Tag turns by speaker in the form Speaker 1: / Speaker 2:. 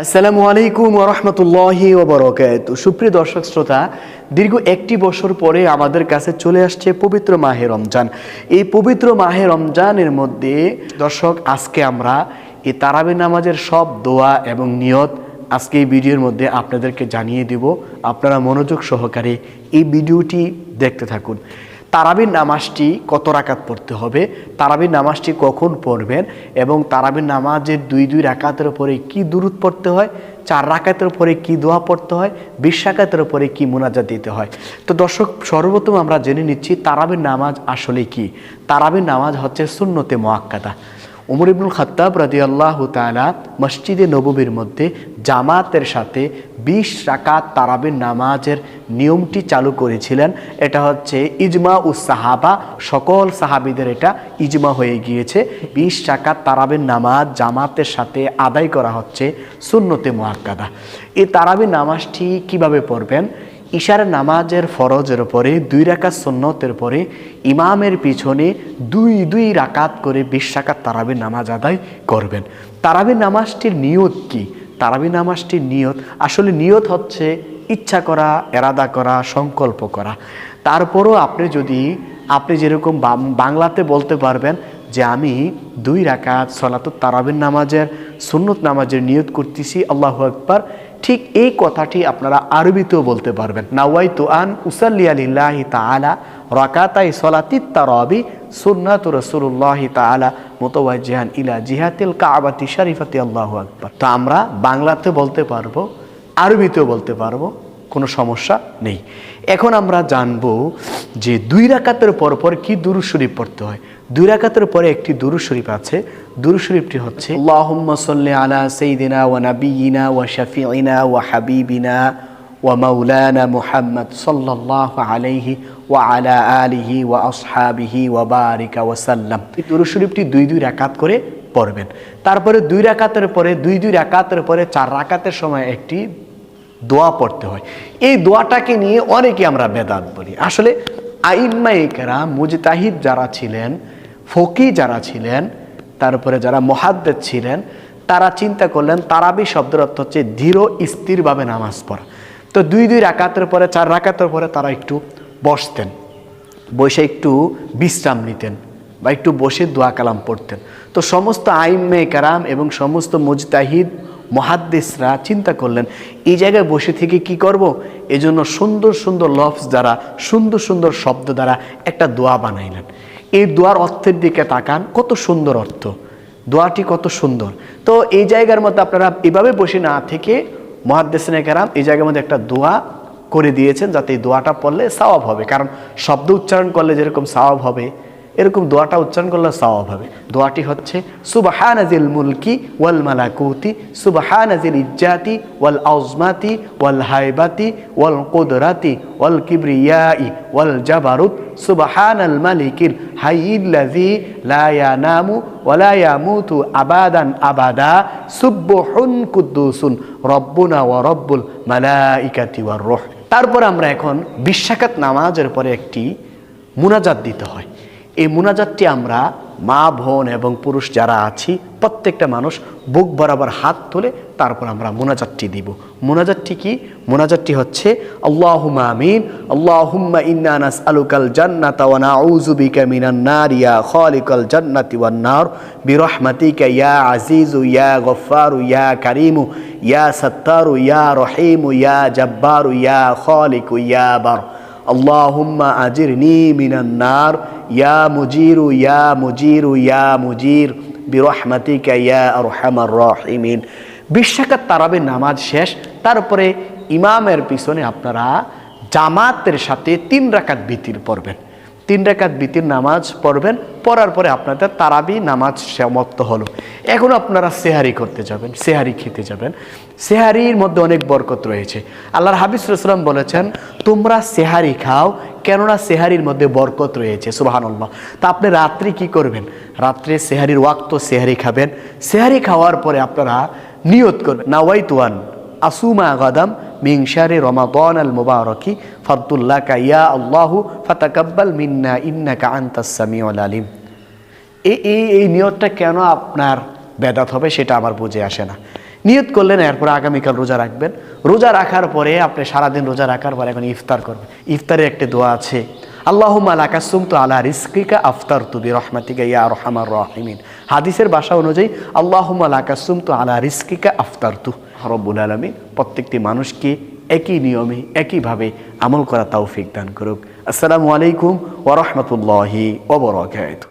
Speaker 1: আসসালামু আলাইকুম ওরহমতুল্লাহি ওবরকাত সুপ্রিয় দর্শক শ্রোতা, দীর্ঘ একটি বছর পরে আমাদের কাছে চলে আসছে পবিত্র মাহে রমজান। এই পবিত্র মাহে রমজানের মধ্যে দর্শক, আজকে আমরা এই তারাবি নামাজের সব দোয়া এবং নিয়ত আজকে এই ভিডিওর মধ্যে আপনাদেরকে জানিয়ে দিব। আপনারা মনোযোগ সহকারে এই ভিডিওটি দেখতে থাকুন। তারাবির নামাজটি কত রাকাত পড়তে হবে? তারাবির নামাজটি কখন পড়বেন? এবং তারাবির নামাজের দুই দুই রাকাতের উপরে কি দূরত পড়তে হয়? চার রাকাতের উপরে কি দোয়া পড়তে হয়? বিশ রাকাতের উপরে কি মোনাজাত দিতে হয়? তো দর্শক, সর্বপ্রথম আমরা জেনে নিচ্ছি তারাবির নামাজ আসলে কি? তারাবির নামাজ হচ্ছে শূন্যতে মোয়াক্কাদা উমর ইবনুল খত্তাব রাজি আল্লাহ তালা মসজিদে নববীর মধ্যে জামাতের সাথে বিশ রাকাত তারাবির নামাজের নিয়মটি চালু করেছিলেন। এটা হচ্ছে ইজমা উ সাহাবা, সকল সাহাবিদের এটা ইজমা হয়ে গিয়েছে। বিশ রাকাত তারাবির নামাজ জামাতের সাথে আদায় করা হচ্ছে সুন্নতে মোয়াক্কাদা এই তারাবির নামাজটি কীভাবে পড়বেন? ইশার নামাজের ফরজের পরে দুই রাকাত সন্ন্যতের পরে ইমামের পিছনে দুই দুই রাকাত করে বিশ রাকাত তারাবির নামাজ আদায় করবেন। তারাবির নামাজটির নিয়ত কি? তারাবির নামাজটির নিয়ত, আসলে নিয়ত হচ্ছে ইচ্ছা করা, এরাদা করা, সংকল্প করা। তারপরও আপনি যদি, আপনি যেরকম বাংলাতে বলতে পারবেন যে আমি দুই রাকাত সলাত তারাবির নামাজের, সুন্নত নামাজের নিয়ত করতেছি, আল্লাহ আকবার ঠিক এই কথাটি আপনারা আরবিতেও বলতে পারবেন। নাওয়াই তো আন উসাল্লি আলিল্লাহি তাআলা রাকাতাই সলাতিত তারাবি সুন্নাত রসুল্লাহি তালা মোতওয়াজিহান ইলা জিহাতিল কাবাতি শরীফাতি আল্লাহ আকবর। তো আমরা বাংলাতে বলতে পারব, আরবিতেও বলতে পারব কোনো সমস্যা নেই। এখন আমরা জানব যে দুই রাকাতের পর পর কি দুরু শরীফ পড়তে হয়। দুই রাকাতের পরে একটি দুরু শরীফ আছে। দুরু শরীফটি হচ্ছে, আল্লাহুম্মা সাল্লি আলা সাইয়্যিদিনা ওয়া নাবিয়িনা ওয়া শাফিঈনা ওয়া হাবিবিনা ওয়া মাওলানা মুহাম্মদ সাল্লাল্লাহু আলাইহি ওয়া আলা আলিহি ওয়া আসহাবিহি ওয়া বারিকা ওয়া সাল্লাম। এই দুরু শরীফটি দুই দুই রাকাত করে পড়বেন। তারপরে দুই রাকাতের পরে, দুই দুই রাকাতের পরে চার রাকাতের সময় একটি দোয়া পড়তে হয়। এই দোয়াটাকে নিয়ে অনেকে আমরা বেদাত বলি। আসলে আইম্মাইকেরা মুজতাহিদ যারা ছিলেন ফকি যারা ছিলেন, তারপরে যারা মহাদ্দেদ ছিলেন, তারা চিন্তা করলেন তারাবি শব্দের অর্থ হচ্ছে ধীর স্থিরভাবে নামাজ পড়া। তো দুই দুই রাকাতের পরে, চার রাকাতের পরে তারা একটু বসতেন। বসে একটু বিশ্রাম নিতেন বা একটু বসে দোয়া কালাম পড়তেন। তো সমস্ত আইম্মে কারাম এবং সমস্ত মুজতাহিদ মহাদ্দেশরা চিন্তা করলেন, এই জায়গায় বসে থেকে কি করব? এজন্য সুন্দর সুন্দর লফজ দ্বারা, সুন্দর সুন্দর শব্দ দ্বারা একটা দোয়া বানাইলেন। এই দোয়ার অর্থের দিকে তাকান, কত সুন্দর অর্থ। দোয়াটি কত সুন্দর। তো এই জায়গার মধ্যে আপনারা এভাবে বসে না থেকে মহাদ্দেশনে কারাম এই জায়গার মধ্যে একটা দোয়া করে দিয়েছেন, যাতে এই দোয়াটা পড়লে সওয়াব হবে। কারণ শব্দ উচ্চারণ করলে যেরকম সওয়াব হবে এরকম দোয়াটা উচ্চারণ করলে সওয়াব হবে। দোয়াটি হচ্ছে, সুবাহানাজিল মুলকি ওয়াল মালাকুতি, সুবাহানাজিল ইজ্জাতি ওয়াল আউজমাতি ওয়াল হাইবাতি ওয়াল কুদরাতি ওয়াল কিবরিয়াই ওয়াল জাবারুত, সুবাহানাল মালিকিল হাইয়িল্লাযী লা ইয়ানামু ওয়া লা ইয়ামুতু আবাদান আবাদা, সুবহুন কুদ্দুসুন, রব্বুনা ওয়া রব্বুল মালাইকাতি ওয়ার রূহ। তারপর আমরা এখন বিশ্বাকাত নামাজের পরে একটি মুনাজাত দিতে হয়। এই মুনাজাতটি আমরা মা, বোন এবং পুরুষ যারা আছি, প্রত্যেকটা মানুষ বুক বরাবর হাত তুলে তারপর আমরা মোনাজাতটি দিব। মুনাজাতটি কি? মোনাজাতটি হচ্ছে, আল্লাহুম্মা আমিন নার ইয়া কারীমু, ইয়া সাত্তারু, ইয়া রহিমু, ইয়া জাব্বারু, ইয়া খালিকু, ইয়া বার। আল্লাহুম্মা আজির নি মিনান্নার ইয়া মুজিরু ইয়া মুজিরু ইয়া মুজির বিরহমাতিকা ইয়া আরহামার রহিমিন বিশ্বাকাত তারাবে নামাজ শেষ, তারপরে ইমামের পিছনে আপনারা জামাতের সাথে তিন রাকাত বিতির পড়বেন। তিন রাকাত বিতির নামাজ পড়বেন, পড়ার পরে আপনাদের তারাবি নামাজ সমাপ্ত হলো। এখন আপনারা সেহারি করতে যাবেন, সেহারি খেতে যাবেন। সেহারির মধ্যে অনেক বরকত রয়েছে। আল্লাহর হাবিজ রসলাম বলেছেন, তোমরা সেহারি খাও, কেননা সেহারির মধ্যে বরকত রয়েছে। সুবাহান্লাহ তা আপনি রাত্রি কি করবেন? রাত্রে সেহারির ওয়াক্ত সেহারি খাবেন। সেহারি খাওয়ার পরে আপনারা নিয়ত করবেন, নাওয়াইতুয়ান আসুমা গাদাম মিং শারে রমাদান আল মুবারকি ফদ্দুল্লাহ ইয়া আল্লাহু ফাতাকাব্বাল মিন্না ইন্নাকা আনতাস সামিউল আলিম। এই এই নিয়তটা কেন আপনার বেদাত হবে সেটা আমার বুঝে আসে না। নিয়ত করলেন, এরপরে আগামীকাল রোজা রাখবেন। রোজা রাখার পরে আপনি সারাদিন রোজা রাখার পরে এখন ইফতার করবেন। ইফতারের একটি দোয়া আছে আল্লাহ আলাকাসুম তো আলা রিস্কিকা আফতার তুবি রহমাতিকা ইয়া রহমার রহিমিন। হাদিসের ভাষা অনুযায়ী আল্লাহ আকাসুম তো আলা রিস্কিকা আফতার তু রব্বুল আলমী প্রত্যেকটি মানুষকে একই নিয়মে, একইভাবে আমল করা তৌফিক দান করুক। আসসালামু আলাইকুম ওরহমতুল্লাহি ওবরাকাত